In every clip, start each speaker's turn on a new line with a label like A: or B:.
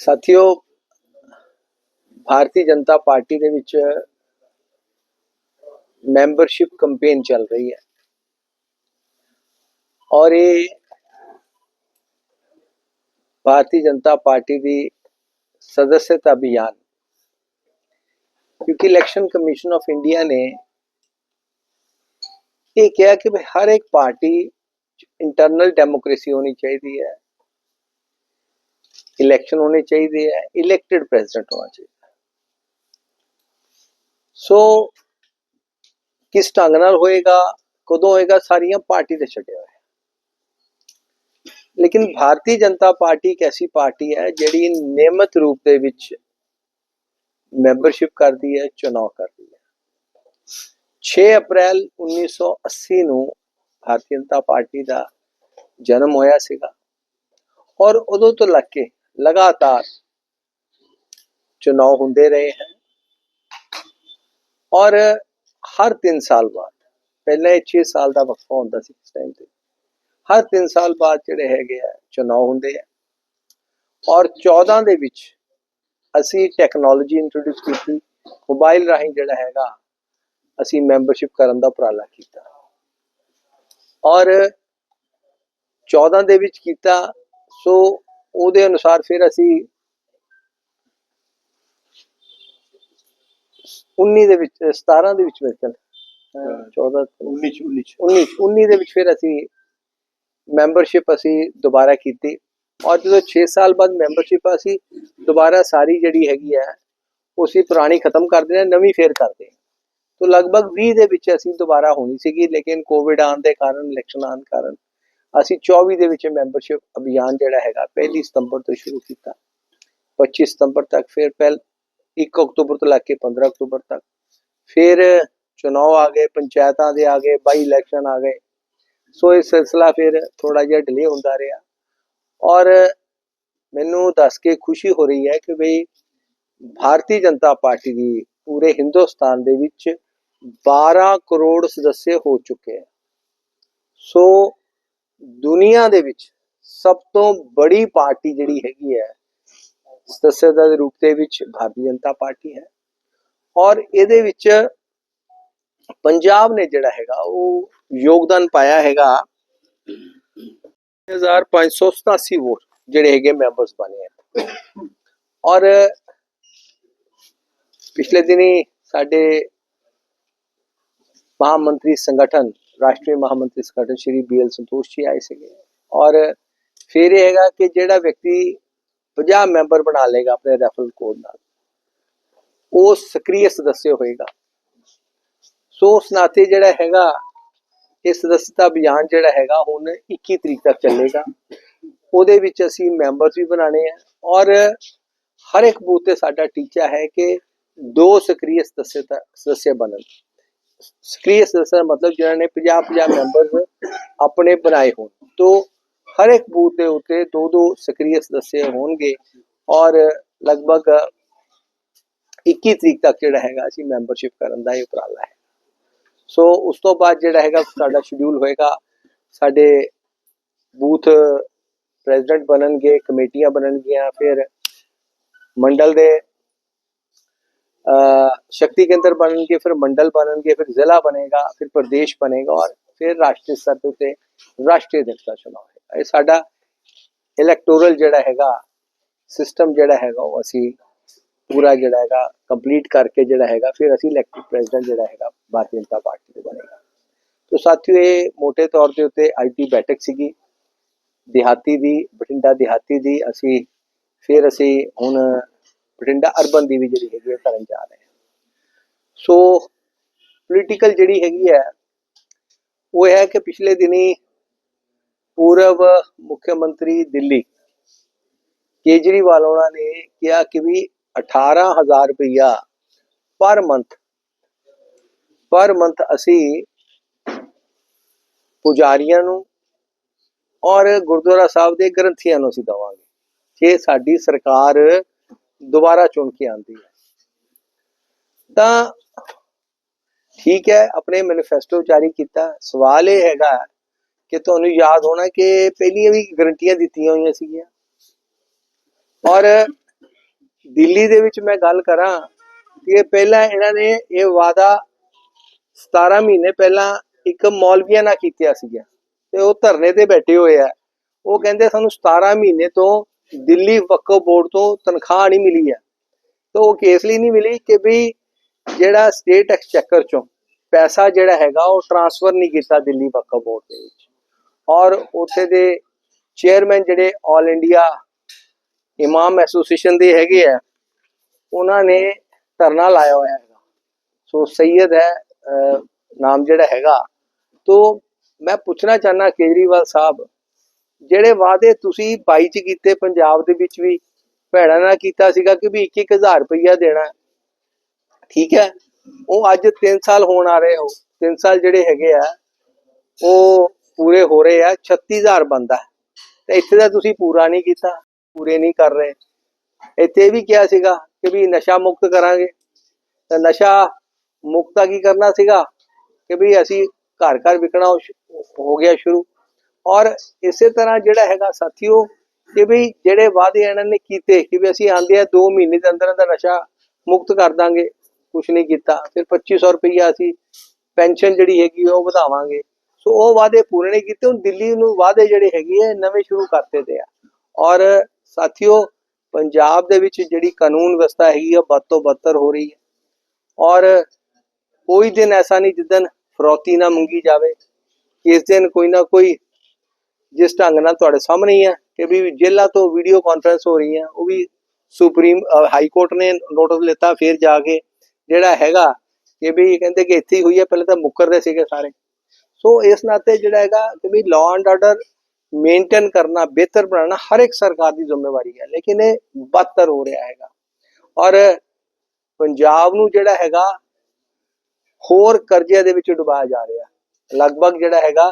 A: साथियों, भारतीय जनता पार्टी के ਵਿੱਚ कंपेन चल रही है। और ये भारतीय जनता पार्टी की सदस्यता अभियान, क्योंकि इलेक्शन कमीशन ऑफ़ इंडिया ने यह कहा कि हर एक पार्टी इंटरनल डेमोक्रेसी होनी चाहिए। है ਇਲੈਕਸ਼ਨ ਹੋਣੇ ਚਾਹੀਦੇ ਹੈ ਇਲੈਕਟਿਡ ਪ੍ਰੈਜ਼ੀਡੈਂਟ ਹੋਣਾ ਚਾਹੀਦਾ ਸੋ ਕਿਸ ਢੰਗ ਨਾਲ ਹੋਏਗਾ ਕਦੋਂ ਹੋਏਗਾ ਸਾਰੀਆਂ ਪਾਰਟੀ ਤੇ ਛੱਡਿਆ ਹੋਇਆ ਲੇਕਿਨ ਭਾਰਤੀ ਜਨਤਾ ਪਾਰਟੀ ਇੱਕ ਐਸੀ ਪਾਰਟੀ ਹੈ ਜਿਹੜੀ ਨਿਯਮਤ ਰੂਪ ਦੇ ਵਿੱਚ ਮੈਂਬਰਸ਼ਿਪ ਕਰਦੀ ਹੈ ਚੁਣਾਵ ਕਰਦੀ ਹੈ 6 ਅਪ੍ਰੈਲ 1980 ਨੂੰ ਭਾਰਤੀ ਜਨਤਾ ਪਾਰਟੀ ਦਾ ਜਨਮ ਹੋਇਆ ਸੀਗਾ ਔਰ ਉਦੋਂ ਤੋਂ ਲੱਗ ਕੇ ਲਗਾਤਾਰ ਚੁਣਾਵ ਹੁੰਦੇ ਰਹੇ ਹਨ ਔਰ ਹਰ 3 ਸਾਲ ਬਾਅਦ ਪਹਿਲਾਂ 6 ਸਾਲ ਦਾ ਵਕਫਾ ਹੁੰਦਾ ਸੀ ਇਸ ਟਾਈਮ ਤੇ ਹਰ 3 ਸਾਲ ਬਾਅਦ ਜਿਹੜੇ ਹੈਗੇ ਆ ਚੁਣਾਵ ਹੁੰਦੇ ਆ ਔਰ 14 ਦੇ ਵਿੱਚ ਅਸੀਂ ਟੈਕਨੋਲੋਜੀ ਇੰਟਰੋਡਿਊਸ ਕੀਤੀ ਮੋਬਾਈਲ ਰਾਹੀਂ ਜਿਹੜਾ ਹੈਗਾ ਅਸੀਂ ਮੈਂਬਰਸ਼ਿਪ ਕਰਨ ਦਾ ਉਪਰਾਲਾ ਕੀਤਾ ਔਰ 14 ਦੇ ਵਿੱਚ ਕੀਤਾ ਸੋ ਉਹਦੇ ਅਨੁਸਾਰ ਫਿਰ ਅਸੀਂ 19 ਦੇ ਵਿੱਚ 17 ਦੇ ਵਿੱਚ ਮੇਰੇ ਖਿਆਲ ਅਹ 14
B: 19 19
A: 19 19 ਦੇ ਵਿੱਚ ਫਿਰ ਅਸੀਂ ਮੈਂਬਰਸ਼ਿਪ ਅਸੀਂ ਦੁਬਾਰਾ ਕੀਤੀ। ਔਰ ਜਦੋਂ 6 ਸਾਲ ਬਾਅਦ ਮੈਂਬਰਸ਼ਿਪ ਅਸੀਂ ਦੁਬਾਰਾ ਸਾਰੀ ਜਿਹੜੀ ਹੈਗੀ ਹੈ ਉਹ ਅਸੀਂ ਪੁਰਾਣੀ ਖਤਮ ਕਰਦੇ ਹਾਂ ਨਵੀਂ ਫੇਰ ਕਰਦੇ ਤੋ ਲਗਭਗ 20 ਦੇ ਵਿੱਚ ਅਸੀਂ ਦੁਬਾਰਾ ਹੋਣੀ ਸੀਗੀ ਲੇਕਿਨ ਕੋਵਿਡ ਆਉਣ ਦੇ ਕਾਰਨ ਇਲੈਕਸ਼ਨ ਆਉਣ ਕਾਰਨ ਅਸੀਂ 24 ਦੇ ਵਿੱਚ ਮੈਂਬਰਸ਼ਿਪ ਅਭਿਆਨ ਜਿਹੜਾ ਹੈਗਾ ਪਹਿਲੀ ਸਤੰਬਰ ਤੋਂ ਸ਼ੁਰੂ ਕੀਤਾ। 25 ਸਤੰਬਰ ਤੱਕ, ਫਿਰ ਪਹਿਲ 1 ਅਕਤੂਬਰ ਤੋਂ ਲੈ ਕੇ 15 ਅਕਤੂਬਰ ਤੱਕ। ਫਿਰ ਚੁਣਾਵ ਆ ਗਏ, ਪੰਚਾਇਤਾਂ ਦੇ ਆ ਗਏ, ਬਾਈ ਇਲੈਕਸ਼ਨ ਆ ਗਏ। ਸੋ ਇਹ ਸਿਲਸਿਲਾ ਫਿਰ ਥੋੜਾ ਜਿਹਾ ਡਿਲੇ ਹੁੰਦਾ ਰਿਹਾ। ਔਰ ਮੈਨੂੰ ਦੱਸ ਕੇ ਖੁਸ਼ੀ ਹੋ ਰਹੀ ਹੈ ਕਿ ਬਈ ਭਾਰਤੀ ਜਨਤਾ ਪਾਰਟੀ ਦੀ ਪੂਰੇ ਹਿੰਦੁਸਤਾਨ ਦੇ ਵਿੱਚ 12 ਕਰੋੜ ਸਦੱਸਿਆ ਹੋ ਚੁੱਕੇ ਹੈ। ਸੋ ਦੁਨੀਆ ਦੇ ਵਿੱਚ ਸਭ ਤੋਂ ਬੜੀ ਪਾਰਟੀ ਜਿਹੜੀ ਹੈਗੀ ਹੈ ਸਦੱਸਿਅਤਾ ਦੇ ਰੂਪ ਦੇ ਵਿੱਚ ਭਾਰਤੀ ਜਨਤਾ ਪਾਰਟੀ ਹੈ ਔਰ ਇਹਦੇ ਵਿੱਚ ਪੰਜਾਬ ਨੇ ਜਿਹੜਾ ਹੈਗਾ ਉਹ ਯੋਗਦਾਨ ਪਾਇਆ ਹੈਗਾ 1587 ਵੋਟ ਜਿਹੜੇ ਹੈਗੇ ਮੈਂਬਰਸ ਬਣੇ ਆ। ਔਰ ਪਿਛਲੇ ਦਿਨੀ ਸਾਡੇ ਮਹਾਮੰਤਰੀ ਸੰਗਠਨ ਰਾਸ਼ਟਰੀ ਮਹਾਮੰਤਰੀ ਸੰਗਠਨ ਸ਼੍ਰੀ ਬੀਐਲ ਸੰਤੋਸ਼ ਜੀ ਆਏ ਸੀਗੇ। ਔਰ ਫਿਰ ਇਹ ਹੈਗਾ ਕਿ ਜਿਹੜਾ ਵਿਅਕਤੀ 50 ਮੈਂਬਰ ਬਣਾ ਲੇਗਾ ਆਪਣੇ ਰੈਫਰਲ ਕੋਡ ਨਾਲ, ਉਹ ਸਕਰੀय ਸਦੱਸਿਆ ਹੋਏਗਾ। ਸੋ ਉਸ ਨਾਤੇ ਜਿਹੜਾ ਹੈਗਾ, ਇਹ ਸਦੱਸਤਾ ਅਭਿਆਨ ਜਿਹੜਾ ਹੈਗਾ, ਹੁਣ 21 ਤਰੀਕ ਤੱਕ ਚੱਲੇਗਾ। ਉਹਦੇ ਵਿੱਚ ਅਸੀਂ ਮੈਂਬਰਸ ਵੀ ਬਣਾਣੇ ਆ। ਔਰ ਹਰ ਇੱਕ ਬੂਥ ਤੇ ਸਾਡਾ ਟੀਚਾ ਹੈ ਕਿ ਦੋ ਸਕਰੀय ਸਦੱਸਿਆ ਸਦੱਸਿਆ ਬਣਨ। ਸਕਰੀय ਸਦੱਸਿਆ ਦਾ ਮਤਲਬ ਨੇ 50 50 ਮੈਂਬਰਸ ਆਪਣੇ ਬਣਾਏ ਹੋਣ। ਤੋਂ ਹਰ ਇੱਕ ਬੂਥ ਦੇ ਉੱਤੇ ਦੋ ਦੋ ਸਕਰੀय ਸਦੱਸਿਆ ਹੋਣਗੇ ਔਰ ਲਗਭਗ 21 ਤਰੀਕ ਤੱਕ ਜਿਹੜਾ ਹੈਗਾ ਅਸੀਂ ਮੈਂਬਰਸ਼ਿਪ ਕਰਨ ਦਾ ਇਹ ਉਪਰਾਲਾ ਹੈ। ਸੋ ਉਸ ਤੋਂ ਬਾਅਦ ਜਿਹੜਾ ਹੈਗਾ ਸਾਡਾ ਸ਼ਡਿਊਲ ਹੋਏਗਾ, ਸਾਡੇ ਬੂਥ ਪ੍ਰੈਜ਼ੀਡੈਂਟ ਬਣਨਗੇ, ਕਮੇਟੀਆਂ ਬਣਨਗੀਆਂ, ਫਿਰ ਮੰਡਲ ਦੇ ਅ ਸ਼ਕਤੀ ਕੇਂਦਰ ਬਣਨਗੇ ਫਿਰ ਮੰਡਲ ਬਣਨਗੇ ਫਿਰ ਜ਼ਿਲ੍ਹਾ ਬਣੇਗਾ ਫਿਰ ਪ੍ਰਦੇਸ਼ ਬਣੇਗਾ ਫਿਰ ਰਾਸ਼ਟਰੀ ਸਤਰ ਤੇ ਰਾਸ਼ਟਰੀ ਅਧਿਕਸ਼ ਦਾ ਚੁਣਾਵ ਹੋਏਗਾ ਇਹ ਸਾਡਾ ਇਲੈਕਟੋਰਲ ਜਿਹੜਾ ਹੈਗਾ ਸਿਸਟਮ ਜਿਹੜਾ ਹੈਗਾ ਉਹ ਅਸੀਂ ਪੂਰਾ ਜਿਹੜਾ ਹੈਗਾ ਕੰਪਲੀਟ ਕਰਕੇ ਜਿਹੜਾ ਹੈਗਾ ਫਿਰ ਅਸੀਂ ਇਲੈਕਟਿਡ ਪ੍ਰੈਜ਼ੀਡੈਂਟ ਜਿਹੜਾ ਹੈਗਾ ਭਾਰਤੀ ਜਨਤਾ ਪਾਰਟੀ ਦੇ ਬਣੇਗਾ ਤੋ ਸਾਥੀਓ ਇਹ ਮੋٹے ਤੌਰ ਦੇ ਉੱਤੇ ਅੱਜ ਦੀ ਬੈਠਕ ਸੀਗੀ ਦਿਹਾਤੀ ਦੀ ਬਠਿੰਡਾ ਦਿਹਾਤੀ ਦੀ ਅਸੀਂ ਫਿਰ ਅਸੀਂ ਹੁਣ ਬਠਿੰਡਾ ਅਰਬਨ ਦੀ ਵੀ ਜਿਹੜੀ ਹੈਗੀ ਹੈ ਕਰਨ ਜਾ ਰਹੇ ਹਾਂ ਸੋ ਪੋਲੀਟੀਕਲ ਜਿਹੜੀ ਹੈਗੀ ਹੈ ਉਹ ਹੈ ਕਿ ਪਿਛਲੇ ਦਿਨੀ ਪੂਰਵ ਮੁੱਖ ਮੰਤਰੀ ਦਿੱਲੀ ਕੇਜਰੀਵਾਲ ਉਹਨਾਂ ਨੇ ਕਿਹਾ ਕਿ ਵੀ 18000 ਰੁਪਇਆ ਪਰ ਮੰਥ ਪਰ ਮੰਥ ਅਸੀਂ ਪੁਜਾਰੀਆਂ ਨੂੰ ਔਰ ਗੁਰਦੁਆਰਾ ਸਾਹਿਬ ਦੇ ਗ੍ਰੰਥੀਆਂ ਨੂੰ ਅਸੀਂ ਦਵਾਂਗੇ। ਜੇ ਸਾਡੀ ਸਰਕਾਰ ਦੁਬਾਰਾ ਚੁਣ ਕੇ ਆਂਦੀ ਹੈ। ਤਾਂ ਠੀਕ ਹੈ, ਆਪਣੇ ਮੈਨੀਫੈਸਟੋ ਜਾਰੀ ਕੀਤਾ। ਸਵਾਲ ਇਹ ਹੈਗਾ ਕਿ ਤੁਹਾਨੂੰ ਯਾਦ ਹੋਣਾ ਕਿ ਪਹਿਲੀਆਂ ਵੀ ਗਰੰਟੀਆਂ ਦਿੱਤੀਆਂ ਹੋਈਆਂ ਸੀਗੀਆਂ। ਔਰ ਦਿੱਲੀ ਦੇ ਵਿੱਚ ਮੈਂ ਗੱਲ ਕਰਾਂ ਕਿ ਪਹਿਲਾਂ ਇਹਨਾਂ ਨੇ ਇਹ ਵਾਅਦਾ 17 ਮਹੀਨੇ ਪਹਿਲਾਂ ਇੱਕ ਮੌਲਵੀਆਂ ਨਾਲ ਕੀਤਾ ਸੀਗਾ ਤੇ ਉਹ ਧਰਨੇ ਤੇ ਬੈਠੇ ਹੋਏ ਆ। ਉਹ ਕਹਿੰਦੇ ਸਾਨੂੰ 17 ਮਹੀਨੇ ਤੋਂ ਦਿੱਲੀ ਵਕਫ ਬੋਰਡ ਤੋਂ ਤਨਖਾਹ ਨਹੀਂ ਮਿਲੀ ਹੈ। ਤਾਂ ਉਹ ਕੇਸ ਲਈ ਨਹੀਂ ਮਿਲੀ ਕਿ ਵੀ ਜਿਹੜਾ ਸਟੇਟ ਐਕਸਚੈਕਰ ਚੋਂ ਪੈਸਾ ਜਿਹੜਾ ਹੈਗਾ ਉਹ ਟ੍ਰਾਂਸਫਰ ਨਹੀਂ ਕੀਤਾ ਦਿੱਲੀ ਵਕਫ ਬੋਰਡ ਦੇ ਵਿੱਚ। ਔਰ ਉੱਥੇ ਦੇ ਚੇਅਰਮੈਨ ਜਿਹੜੇ 올 ਇੰਡੀਆ ਇਮਾਮ ਐਸੋਸੀਏਸ਼ਨ ਦੇ ਹੈਗੇ ਆ, ਉਹਨਾਂ ਨੇ ਧਰਨਾ ਲਾਇਆ ਹੋਇਆ ਹੈਗਾ। ਸੋ ਸੈਯਦ ਹੈ ਨਾਮ ਜਿਹੜਾ ਹੈਗਾ। ਤੋਂ ਮੈਂ ਪੁੱਛਣਾ ਚਾਹਨਾ ਕੇਜਰੀਵਾਲ ਸਾਹਿਬ ਜਿਹੜੇ ਵਾਅਦੇ ਤੁਸੀਂ 22 ਚ ਕੀਤੇ, ਪੰਜਾਬ ਦੇ ਵਿੱਚ ਵੀ ਭੈੜਾਂ ਨਾਲ ਕੀਤਾ ਸੀਗਾ ਕਿ ਵੀ 2-1000 ਰੁਪਈਆ ਦੇਣਾ। ਠੀਕ ਹੈ? ਉਹ ਅੱਜ 3 ਸਾਲ ਹੋਣ ਆ ਰਹੇ ਹੋ 3 ਸਾਲ ਜਿਹੜੇ ਹੈਗੇ ਆ, ਉਹ ਪੂਰੇ ਹੋ ਰਹੇ ਆ। 36000 ਬੰਦਾ ਤੇ ਇੱਥੇ ਦਾ ਤੁਸੀਂ ਪੂਰਾ ਨਹੀਂ ਕੀਤਾ, ਪੂਰੇ ਨਹੀਂ ਕਰ ਰਹੇ। ਇੱਥੇ ਇਹ ਵੀ ਕਿਹਾ ਸੀਗਾ ਕਿ ਵੀ ਨਸ਼ਾ ਮੁਕਤ ਕਰਾਂਗੇ। ਤਾਂ ਨਸ਼ਾ ਮੁਕਤਾ ਕੀ ਕਰਨਾ ਸੀਗਾ? ਕਿ ਵੀ ਅਸੀਂ ਘਰ ਘਰ ਵਿਕਣਾ ਹੋ ਗਿਆ ਸ਼ੁਰੂ। ਔਰ ਇਸੇ ਤਰ੍ਹਾਂ ਜਿਹੜਾ ਹੈਗਾ ਸਾਥੀਓ, ਕਿ ਵੀ ਜਿਹੜੇ ਵਾਅਦੇ ਇਹਨਾਂ ਨੇ ਕੀਤੇ ਕਿ ਵੀ ਅਸੀਂ ਆਂਦੇ ਆ 2 ਮਹੀਨੇ ਦੇ ਅੰਦਰ ਅੰਦਰ ਨਸ਼ਾ ਮੁਕਤ ਕਰ ਦਾਂਗੇ ਕੁਝ ਨਹੀਂ ਕੀਤਾ, ਫਿਰ 2500 ਰੁਪਈਆ ਅਸੀਂ ਪੈਨਸ਼ਨ ਜਿਹੜੀ ਹੈਗੀ ਉਹ ਵਧਾਵਾਂਗੇ। ਸੋ ਉਹ ਵਾਅਦੇ ਪੂਰੇ ਨਹੀਂ ਕੀਤੇ, ਹੁਣ ਦਿੱਲੀ ਨੂੰ ਵਾਅਦੇ ਜਿਹੜੇ ਹੈਗੇ ਆ ਨਵੇਂ ਸ਼ੁਰੂ ਕਰਤੇ ਤੇ ਆ। ਔਰ ਸਾਥੀਓ, ਪੰਜਾਬ ਦੇ ਵਿੱਚ ਜਿਹੜੀ ਕਾਨੂੰਨ ਵਿਵਸਥਾ ਹੈਗੀ ਆ ਬਦ ਤੋਂ ਬਦਤਰ ਹੋ ਰਹੀ ਹੈ ਔਰ ਕੋਈ ਦਿਨ ਐਸਾ ਨਹੀਂ ਜਿੱਦਨ ਫਰੋਤੀ ਨਾ ਮੰਗੀ ਜਾਵੇ, ਇਸ ਦਿਨ ਕੋਈ ਨਾ ਕੋਈ ਜਿਸ ਢੰਗ ਨਾਲ ਤੁਹਾਡੇ ਸਾਹਮਣੇ ਹੀ ਹੈ ਕਿ ਵੀ ਜੇਲ੍ਹਾਂ ਤੋਂ ਵੀਡੀਓ ਕਾਨਫਰੰਸ ਹੋ ਰਹੀ ਹੈ ਉਹ ਵੀ ਸੁਪਰੀਮ ਹਾਈ ਕੋਰਟ ਨੇ ਨੋਟਿਸ ਲਿੱਤਾ, ਫਿਰ ਜਾ ਕੇ ਜਿਹੜਾ ਹੈਗਾ ਕਿ ਵੀ ਕਹਿੰਦੇ ਕਿ ਇੱਥੇ ਹੀ ਹੋਈ ਹੈ ਪਹਿਲੇ ਤਾਂ ਮੁੱਕਰਦੇ ਸੀਗੇ ਸਾਰੇ। ਸੋ ਇਸ ਨਾਤੇ ਜਿਹੜਾ ਹੈਗਾ ਕਿ ਵੀ ਲਾਅ ਐਂਡ ਆਰਡਰ ਮੇਨਟੇਨ ਕਰਨਾ, ਬਿਹਤਰ ਬਣਾਉਣਾ ਹਰ ਇੱਕ ਸਰਕਾਰ ਦੀ ਜ਼ਿੰਮੇਵਾਰੀ ਹੈ ਲੇਕਿਨ ਇਹ ਬਦਤਰ ਹੋ ਰਿਹਾ ਹੈਗਾ। ਔਰ ਪੰਜਾਬ ਨੂੰ ਜਿਹੜਾ ਹੈਗਾ ਹੋਰ ਕਰਜ਼ੇ ਦੇ ਵਿੱਚ ਡੁਬਾਇਆ ਜਾ ਰਿਹਾ। ਲਗਭਗ ਜਿਹੜਾ ਹੈਗਾ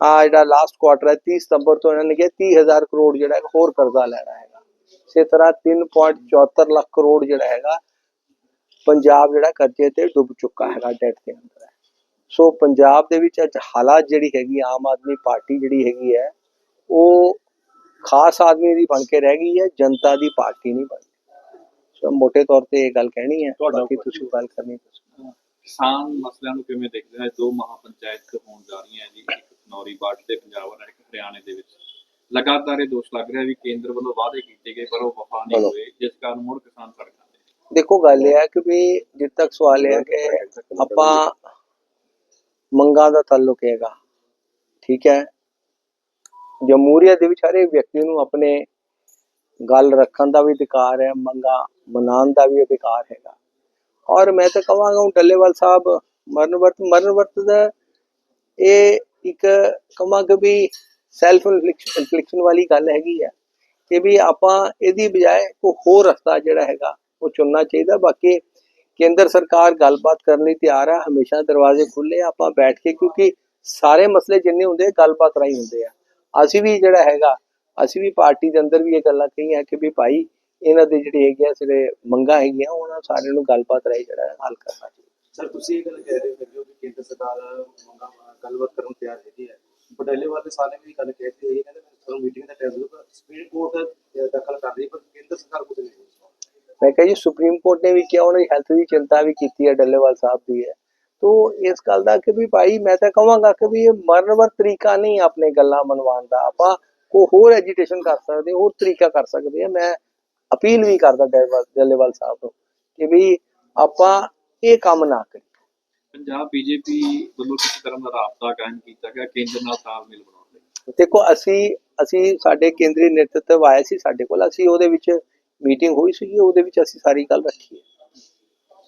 A: ਆ ਜਿਹੜਾ ਲਾਸਟ ਕੁਆਟਰ ਹੈ 30 ਸਤੰਬਰ ਤੋਂ ਇਹਨਾਂ ਨੇ ਕਿਹਾ 30000 ਕਰੋੜ ਜਿਹੜਾ ਹੋਰ ਕਰਜ਼ਾ ਲੈਣਾ ਹੈਗਾ। ਇਸੇ ਤਰ੍ਹਾਂ 3.74 ਲੱਖ ਕਰੋੜ ਜਿਹੜਾ ਹੈਗਾ ਪੰਜਾਬ ਜਿਹੜਾ ਕਰਜ਼ੇ ਤੇ ਡੁੱਬ ਚੁੱਕਾ ਹੈਗਾ ਡੈਟ ਦੇ ਅੰਦਰ ਹੈ। ਸੋ ਪੰਜਾਬ ਦੇ ਵਿੱਚ ਅੱਜ ਹਾਲਾਤ ਜਿਹੜੀ ਹੈਗੀ ਆਮ ਆਦਮੀ ਪਾਰਟੀ ਜਿਹੜੀ ਹੈਗੀ ਹੈ ਉਹ ਖਾਸ ਆਦਮੀ ਦੀ ਬਣ ਕੇ ਰਹਿ ਗਈ ਹੈ ਜਨਤਾ ਦੀ ਪਾਰਟੀ ਨਹੀਂ ਬਣੀ। ਸੋ ਮੋٹے ਤੌਰ ਤੇ ਇਹ ਗੱਲ ਕਹਿਣੀ ਹੈ ਬਾਕੀ ਤੁਸੀਂ ਗੱਲ ਕਰਨੀ
B: ਕਿਸਾਨ ਮਸਲਿਆਂ ਨੂੰ ਕਿਵੇਂ ਦੇਖਦੇ ਨੇ? ਦੋ ਮਹਾ ਪੰਚਾਇਤ ਹੋਣ ਜਾ ਰਹੀਆਂ ਜੀ ਨੌਰੀ ਬਾਟ ਦੇ ਪੰਜਾਬ ਇੱਕ ਹਰਿਆਣੇ ਦੇ ਵਿੱਚ ਲਗਾਤਾਰ ਇਹ ਦੋਸ਼ ਲੱਗ ਰਿਹਾ ਵੀ ਕੇਂਦਰ ਵੱਲੋਂ ਵਾਅਦੇ ਕੀਤੇ ਗਏ ਪਰ ਉਹ ਵਫਾ ਨਹੀਂ। ਹੋਏ ਜਿਸ ਕਾਰਨ ਮੁੜ ਕਿਸਾਨ ਸੜਕਾਂ ਤੇ
A: ਦੇਖੋ ਗੱਲ ਇਹ ਹੈ ਕਿ ਵੀ ਜਿੱਦ ਤੱਕ ਸਵਾਲ ਇਹ ਹੈ ਕਿ ਆਪਾਂ ਮੰਗਾਂ ਦਾ ਤਾਲੁਕ ਹੈਗਾ ਠੀਕ ਹੈ? ਜਮਹੂਰੀਅਤ ਦੇ ਵਿੱਚ ਹਰੇਕ ਵਿਅਕਤੀ ਨੂੰ ਆਪਣੇ ਗੱਲ ਰੱਖਣ ਦਾ ਵੀ ਅਧਿਕਾਰ ਹੈ ਮੰਗਾਂ ਮਨਾਉਣ ਦਾ ਵੀ ਅਧਿਕਾਰ ਹੈਗਾ। ਔਰ ਮੈਂ ਤਾਂ ਕਹਾਂਗਾ ਹੁਣ ਡੱਲੇਵਾਲ ਸਾਹਿਬ ਮਰਨ ਵਰਤ ਮਰਨ ਵਰਤ ਦਾ ਇਹ ਇੱਕ ਕਹਾਂਗਾ ਵੀ ਸੈਲਫ ਇਨਫਲਿਕਸ਼ਨ ਵਾਲੀ ਗੱਲ ਹੈਗੀ ਹੈ ਕਿ ਵੀ ਆਪਾਂ ਇਹਦੀ ਬਜਾਏ ਕੋਈ ਹੋਰ ਰਸਤਾ ਜਿਹੜਾ ਹੈਗਾ, ਉਹ ਚੁਣਨਾ ਚਾਹੀਦਾ। ਬਾਕੀ ਕੇਂਦਰ ਸਰਕਾਰ ਗੱਲਬਾਤ ਕਰਨ ਲਈ ਤਿਆਰ ਹੈ ਹਮੇਸ਼ਾ ਦਰਵਾਜ਼ੇ ਖੁੱਲੇ ਆਪਾਂ ਬੈਠ ਕੇ ਕਿਉਂਕਿ ਸਾਰੇ ਮਸਲੇ ਜਿੰਨੇ ਹੁੰਦੇ ਗੱਲਬਾਤ ਰਾਹੀਂ ਹੁੰਦੇ ਆ। ਅਸੀਂ ਵੀ ਜਿਹੜਾ ਹੈਗਾ, ਅਸੀਂ ਵੀ ਪਾਰਟੀ ਦੇ ਅੰਦਰ ਵੀ ਇਹ ਗੱਲਾਂ ਕਹੀਆਂ ਕਿ ਵੀ ਭਾਈ, ਇਹਨਾਂ ਦੇ ਜਿਹੜੇ ਹੈਗੇ ਆ, ਜਿਹੜੇ ਮੰਗਾਂ ਹੈਗੀਆਂ, ਉਹਨਾਂ ਸਾਰਿਆਂ ਨੂੰ ਗੱਲਬਾਤ ਰਾਹੀਂ ਜਿਹੜਾ ਹੱਲ ਕਰਨਾ ਚਾਹੀਦਾ।
C: ਸਰ, ਤੁਸੀਂ ਇਹ ਗੱਲ ਕਹਿ ਰਹੇ ਹੋ ਕਿ ਕੇਂਦਰ ਸਰਕਾਰ ਗੱਲਬਾਤ ਕਰਨ ਤਿਆਰ ਹੈਗੀ ਹੈ। ਪਟੇਲੇ ਵਾਲੇ ਸਾਲੇ ਵੀ ਗੱਲ ਕਹਿਤੀ ਹੈ ਕਹਿੰਦੇ ਸਾਨੂੰ ਮੀਟਿੰਗ ਦਾ ਟਾਈਮ ਸੁਪਰੀਮ ਕੋਰਟ ਦਖਲ ਕਰ ਰਹੀ, ਪਰ ਕੇਂਦਰ ਸਰਕਾਰ ਕੁਝ ਨਹੀਂ
A: ਮੈਂ ਕਿਹਾ ਜੀ ਸੁਪਰੀਮ ਕੋਰਟ ਨੇ ਵੀ ਕਿਹਾ, ਉਹਨਾਂ ਦੀ ਹੈਲਥ ਦੀ ਚਿੰਤਾ ਵੀ ਕੀਤੀ ਹੈ, ਡੱਲੇਵਾਲ ਸਾਹਿਬ ਦੀ ਹੈ। ਤੋ ਇਸ ਗੱਲ ਦਾ ਕਿ ਵੀ ਭਾਈ, ਮੈਂ ਤਾਂ ਕਹਾਂਗਾ ਕਿ ਵੀ ਇਹ ਮਰਨਵਰ ਤਰੀਕਾ ਨਹੀਂ ਆਪਣੇ ਗੱਲਾਂ ਮਨਵਾਉਣ ਦਾ। ਆਪਾਂ ਕੋ ਹੋਰ ਐਜੀਟੇਸ਼ਨ ਕਰ ਸਕਦੇ, ਹੋਰ ਤਰੀਕਾ ਕਰ ਸਕਦੇ ਆ ਮੈਂ ਅਪੀਲ ਵੀ ਕਰਦਾ ਡੱਲੇਵਾਲ ਡੱਲੇਵਾਲ ਸਾਹਿਬ ਨੂੰ ਕਿ ਵੀ ਆਪਾਂ ਇਹ ਕੰਮ ਨਾ ਕਰੀਏ
B: ਪੰਜਾਬ ਬੀਜੇਪੀ ਵੱਲੋਂ ਕਿਸੇ ਤਰ੍ਹਾਂ ਦਾ ਰਾਬਤਾ ਕਾਇਮ ਕੀਤਾ ਗਿਆ ਕੇਂਦਰ ਨਾਲ ਤਾਲਮੇਲ ਬਣਾਉਣ ਲਈ?
A: ਦੇਖੋ ਅਸੀਂ ਅਸੀਂ ਸਾਡੇ ਕੇਂਦਰੀ ਨੇਤਰਤਵ ਆਇਆ ਸੀ ਸਾਡੇ ਕੋਲ ਅਸੀਂ ਉਹਦੇ ਵਿੱਚ ਮੀਟਿੰਗ ਹੋਈ ਸੀ ਉਹਦੇ ਵਿੱਚ ਅਸੀਂ ਸਾਰੀ ਗੱਲ ਰੱਖੀ ਹੈ।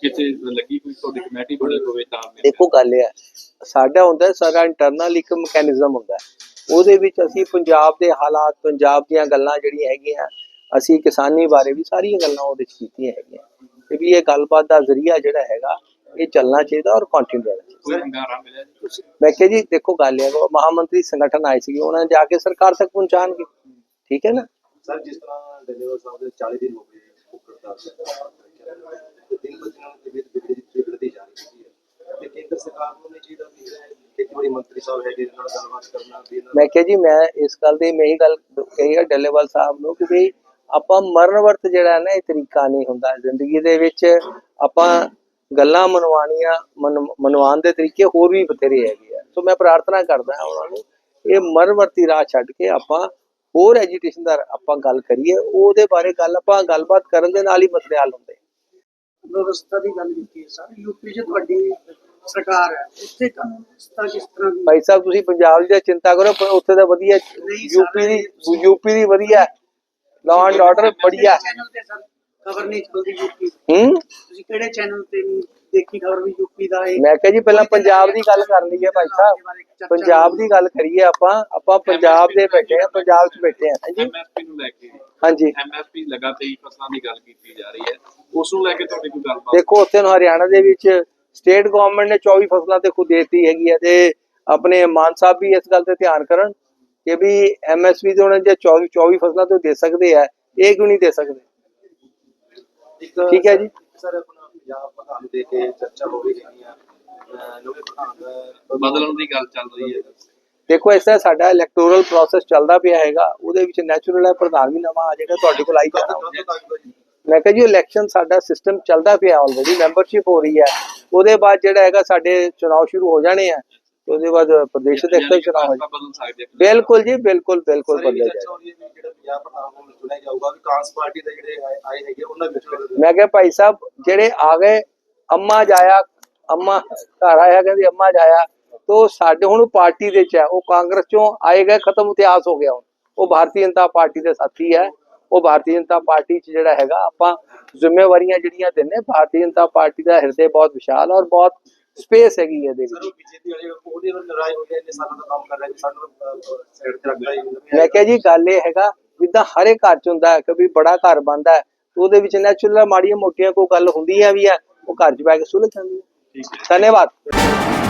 B: ਕਿਸੇ ਲੱਗੀ ਕੋਈ ਤੁਹਾਡੀ ਕਮੇਟੀ ਬਣੀ ਹੋਵੇ ਤਾਲਮੇਲ
A: ਦੇਖੋ ਗੱਲ ਇਹ ਹੈ ਸਾਡਾ ਹੁੰਦਾ ਸਾਡਾ ਇੰਟਰਨਲ ਇੱਕ ਮੈਕੈਨਿਜ਼ਮ ਹੁੰਦਾ। ਉਹਦੇ ਵਿੱਚ ਅਸੀਂ ਪੰਜਾਬ ਦੇ ਹਾਲਾਤ ਪੰਜਾਬ ਦੀਆਂ ਗੱਲਾਂ ਜਿਹੜੀਆਂ ਹੈਗੀਆਂ ਅਸੀਂ ਕਿਸਾਨੀ ਬਾਰੇ ਵੀ ਸਾਰੀਆਂ ਗੱਲਾਂ ਉਹਦੇ ਵਿੱਚ ਕੀਤੀਆਂ ਹੈਗੀਆਂ। ਤੇ ਵੀ ਇਹ ਗੱਲਬਾਤ ਦਾ ਜ਼ਰੀਆ ਜਿਹੜਾ ਹੈਗਾ ਇਹ ਚੱਲਣਾ ਚਾਹੀਦਾ ਔਰ ਕੰਟੀਨਿਊ ਰਹਿਣਾ ਚਾਹੀਦਾ। ਮੈਂ ਕਿਹਾ ਜੀ ਦੇਖੋ ਗੱਲ ਇਹ ਹੈ ਉਹ ਮਹਾਮੰਤਰੀ ਸੰਗਠਨ ਆਏ ਸੀਗੇ ਉਹਨਾਂ ਨੇ ਜਾ ਕੇ ਸਰਕਾਰ ਤੱਕ ਪਹੁੰਚਾਣਗੇ ਠੀਕ ਹੈ ਨਾ?
C: ਸਰ ਜਿਸ ਤਰ੍ਹਾਂ ਡੈਲੀਵਰ ਸਾਹਿਬ ਦੇ 40 ਦਿਨ ਹੋ ਗਏ ਭੁੱਖ ਹੜਤਾਲ ਤੇ ਦਿਨ ਬ ਦਿਨ ਤਬੀਅਤ ਵਿਗੜੀ ਵਿਗੜਦੀ ਜਾ ਰਹੀ ਹੈ। ਤੇ ਕੇਂਦਰ ਸਰਕਾਰ ਨੂੰ ਨਹੀਂ ਚਾਹੀਦਾ ਕਿ ਖੇਤੀਬਾੜੀ ਮੰਤਰੀ ਸਾਹਿਬ ਹੈਗੇ ਨਾਲ ਗੱਲਬਾਤ ਕਰਨਾ ਵੀ
A: ਮੈਂ ਕਿਹਾ ਜੀ ਮੈਂ ਇਸ ਗੱਲ ਦੀ ਮੈਂ ਹੀ ਗੱਲ ਕਹੀ ਹੈ ਡੱਲੇਵਾਲ ਸਾਹਿਬ ਨੂੰ ਕਿ ਵੀ ਆਪਾਂ ਮਰਨ ਵਰਤ ਜਿਹੜਾ ਨਾ ਇਹ ਤਰੀਕਾ ਨਹੀਂ ਹੁੰਦਾ। ਜ਼ਿੰਦਗੀ ਦੇ ਵਿੱਚ ਆਪਾਂ ਗੱਲਾਂ ਮਨਵਾਣੀਆਂ ਮਨ- ਮਨਵਾਉਣ ਦੇ ਤਰੀਕੇ ਹੋਰ ਵੀ ਬਥੇਰੇ ਹੈਗੇ ਆ। ਸੋ ਮੈਂ ਪ੍ਰਾਰਥਨਾ ਕਰਦਾ ਹਾਂ ਉਹਨਾਂ ਨੂੰ ਇਹ ਮਰਨ ਵਰਤੀ ਰਾਹ ਛੱਡ ਕੇ ਆਪਾਂ ਹੋਰ ਐਜੀਟੇਸ਼ਨ ਦਾ ਆਪਾਂ ਗੱਲ ਕਰੀਏ ਉਹਦੇ ਬਾਰੇ ਗੱਲ ਆਪਾਂ ਗੱਲਬਾਤ ਕਰਨ ਦੇ ਨਾਲ ਹੀ ਮਸਲੇ ਹੱਲ ਹੁੰਦੇ।
D: ਵਿਵਸਥਾ ਦੀ ਗੱਲ ਕੀਤੀ ਹੈ ਸਰ। ਯੂਪੀ 'ਚ ਤੁਹਾਡੀ ਸਰਕਾਰ ਹੈ ਕਾਨੂੰਨ ਵਿਵਸਥਾ ਕਿਸ ਤਰ੍ਹਾਂ ਦੀ?
A: ਭਾਈ ਸਾਹਿਬ ਤੁਸੀਂ ਪੰਜਾਬ ਦੀ ਚਿੰਤਾ ਕਰੋ ਪਰ ਉੱਥੇ ਤਾਂ ਵਧੀਆ
D: ਨਹੀਂ,
A: ਯੂਪੀ ਦੀ
D: ਸਾਰੇ-
A: ਯੂਪੀ ਦੀ ਵਧੀਆ ਲਾਅ ਐਂਡ ਆਰਡਰ ਬੜੀਆ।
D: ਚੈਨਲ ਤੇ ਸਰ? ਖਬਰ ਨਹੀਂ ਚੱਲਦੀ ਯੂਪੀ।
A: ਹੂੰ?
D: ਤੁਸੀਂ ਕਿਹੜੇ ਚੈਨਲ ਤੇ ਦੇਖੀ ਖਬਰ ਵੀ ਯੂਪੀ ਦਾ ਇਹ?
A: ਮੈਂ ਕਿਹਾ ਜੀ ਪਹਿਲਾਂ ਪੰਜਾਬ ਦੀ ਗੱਲ ਕਰ ਲਈਏ ਭਾਈ ਸਾਹਿਬ। ਪੰਜਾਬ ਦੀ ਗੱਲ ਕਰੀਏ ਆਪਾਂ ਆਪਾਂ ਪੰਜਾਬ ਦੇ ਬੈਠੇ ਆ ਪੰਜਾਬ 'ਚ ਬੈਠੇ ਆ ਹਾਂਜੀ।
B: ਐਮਐਸਪੀ ਨੂੰ ਲੈ ਕੇ।
A: ਹਾਂਜੀ।
B: ਐਮਐਸਪੀ ਲਗਾਤਾਰ ਫਸਲਾਂ ਦੀ ਗੱਲ ਕੀਤੀ ਜਾ ਰਹੀ ਹੈ। ਉਸ ਨੂੰ ਲੈ ਕੇ ਤੁਹਾਡੀ ਕੋਈ ਗੱਲਬਾਤ?
A: ਦੇਖੋ ਉੱਥੇ ਨੂੰ ਹਰਿਆਣਾ ਦੇ ਵਿੱਚ ਸਟੇਟ ਗਵਰਨਮੈਂਟ ਨੇ 24 ਫਸਲਾਂ ਤੇ ਖੁਦ ਦੇਤੀ ਹੈਗੀ ਹੈ ਤੇ ਆਪਣੇ ਮਾਨ ਸਾਹਿਬ ਵੀ ਇਸ ਗੱਲ ਤੇ ਧਿਆਨ ਕਰਨ। ਕਿ ਵੀ ਐਮਐਸਪੀ ਤੇ ਉਹਨਾਂ ਜੇ 24 24 ਫਸਲਾਂ ਤੋਂ ਦੇ ਸਕਦੇ ਆ ਇਹ ਕਿਉਂ ਨਹੀਂ ਦੇ ਸਕਦੇ? ਠੀਕ ਹੈ ਜੀ।
C: ਸਰ ਆਪਣਾ ਪੰਜਾਬ ਪ੍ਰਧਾਨ ਦੇ ਕੇ ਚਰਚਾ ਹੋ ਰਹੀ ਹੈਗੀ ਆ। ਅਹ ਨਵੇਂ ਪ੍ਰਧਾਨ ਅਹ,
B: ਬਦਲਣ ਦੀ ਗੱਲ ਚੱਲ ਰਹੀ ਹੈ।
A: ਦੇਖੋ ਇਸ ਤਰ੍ਹਾਂ ਸਾਡਾ ਇਲੈਕਟੋਰਲ ਪ੍ਰੋਸੈਸ ਚੱਲਦਾ ਪਿਆ ਹੈਗਾ। ਉਹਦੇ ਵਿੱਚ ਨੈਚੁਰਲ ਹੈ ਪ੍ਰਧਾਨ ਵੀ ਨਵਾਂ ਆ ਜਾਏਗਾ ਤੁਹਾਡੇ ਕੋਲ ਆਈ ਜਾਣਾ? ਮੈਂ ਕਿਹਾ ਜੀ ਇਲੈਕਸ਼ਨ ਸਾਡਾ ਸਿਸਟਮ ਚੱਲਦਾ ਪਿਆ ਆਲਰੇਡੀ ਮੈਂਬਰਸ਼ਿਪ ਹੋ ਰਹੀ ਹੈ। ਉਹਦੇ ਬਾਅਦ ਜਿਹੜਾ ਹੈਗਾ ਸਾਡੇ ਚੁਣਾਵ ਸ਼ੁਰੂ ਹੋ ਜਾਣੇ ਆ। ਤੇ ਉਹਦੇ ਬਾਅਦ ਪ੍ਰਦੇਸ਼ ਦੇ
B: ਯਾਨੀ ਕਿ
A: ਚੁਣਾਵ ਹੋ।
B: ਬਦਲ
A: ਬਿਲਕੁਲ ਜੀ ਬਿਲਕੁਲ ਬਿਲਕੁਲ
C: ਚਰਚਾ
A: ਜਾਏਗਾ।
C: ਦੇ
A: ਮੈਂ ਕਿਹਾ ਭਾਈ ਸਾਹਿਬ ਜਿਹੜੇ ਆ ਗਏ ਅੰਮਾ ਜਾਇਆ ਅੰਮਾ ਘਰ ਆਇਆ ਕਹਿੰਦੀ ਅੰਮਾ ਜਾਇਆ ਤੋ ਸਾਡੇ ਹੁਣ ਪਾਰਟੀ ਦੇ ਚ ਹੈ ਉਹ ਕਾਂਗਰਸ ਚੋਂ ਆਏ ਗਏ ਖਤਮ ਇਤਿਹਾਸ ਹੋ ਗਿਆ ਉਹ ਭਾਰਤੀ ਜਨਤਾ ਪਾਰਟੀ ਦੇ ਸਾਥੀ ਹੈ ਉਹ ਭਾਰਤੀ ਜਨਤਾ ਪਾਰਟੀ ਚ ਜਿਹੜਾ ਹੈਗਾ ਆਪਾਂ ਜ਼ਿੰਮੇਵਾਰੀਆਂ ਜਿਹੜੀਆਂ ਦਿੰਨੇ ਭਾਰਤੀ ਜਨਤਾ ਪਾਰਟੀ ਦਾ ਹਿਰਦੇ ਬਹੁਤ ਵਿਸ਼ਾਲ ਔਰ ਬਹੁਤ ਸਪੇਸ ਹੈਗੀ ਹੈ ਇਹਦੇ
C: ਸਰ
A: ਵਿੱਚ।
C: ਬੀਜੇਪੀ ਵਾਲੇ ਉਹਦੇ ਨਾਲ ਨਾਰਾਜ਼ ਹੋ ਗਏ ਇੰਨੇ ਸਾਲਾਂ ਦਾ ਕੰਮ ਕਰ ਰਹੇ ਨੇ ਸਾਨੂੰ ਸਾਈਡ ਤੇ ਰੱਖਦਾ ਹੀ ਨਹੀਂ
A: ਮੈਂ ਕਿਹਾ ਜੀ ਗੱਲ ਇਹ ਹੈਗਾ ਜਿੱਦਾਂ ਹਰ ਇੱਕ ਘਰ ਚ ਹੁੰਦਾ ਹੈ ਕਿ ਵੀ ਬੜਾ ਘਰ ਬਣਦਾ ਹੈ ਉਹਦੇ ਵਿੱਚ ਨੈਚੁਰਲ ਮਾੜੀਆਂ ਮੋਟੀਆਂ ਕੋਈ ਗੱਲ ਹੁੰਦੀਆਂ ਵੀ ਹੈ ਉਹ ਘਰ ਚ ਬੈ ਕੇ ਸੁਲਝ ਜਾਂਦੀ ਹੈ
B: ਠੀਕ ਹੈ।
A: ਧੰਨਵਾਦ।